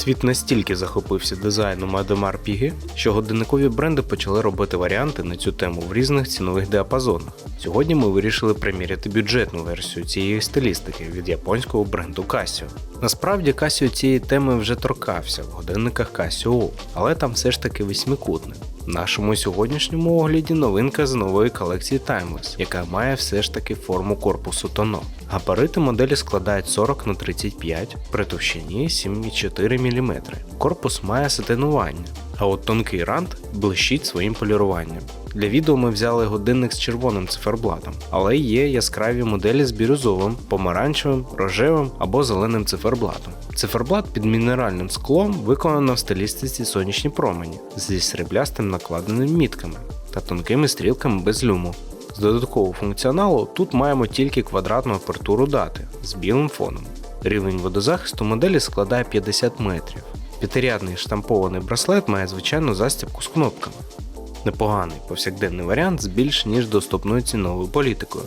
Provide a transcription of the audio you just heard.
Світ настільки захопився дизайном Адемар Пігі, що годинникові бренди почали робити варіанти на цю тему в різних цінових діапазонах. Сьогодні ми вирішили приміряти бюджетну версію цієї стилістики від японського бренду Casio. Насправді Casio цієї теми вже торкався в годинниках Casio, але там все ж таки восьмикутне. Нашому сьогоднішньому огляді новинка з нової колекції Timeless, яка має все ж таки форму корпусу тоно. Габарити моделі складають 40 на 35 при товщині 7,4 мм. Корпус має сатинування, а от тонкий рант блищить своїм поліруванням. Для відео ми взяли годинник з червоним циферблатом, але є яскраві моделі з бірюзовим, помаранчевим, рожевим або зеленим циферблатом. Циферблат під мінеральним склом виконано в стилістиці сонячні промені зі сріблястим накладеними мітками та тонкими стрілками без люму. З додаткового функціоналу тут маємо тільки квадратну апертуру дати з білим фоном. Рівень водозахисту моделі складає 50 метрів. П'ятирядний штампований браслет має звичайну застібку з кнопками. Непоганий повсякденний варіант з більш ніж доступною ціновою політикою.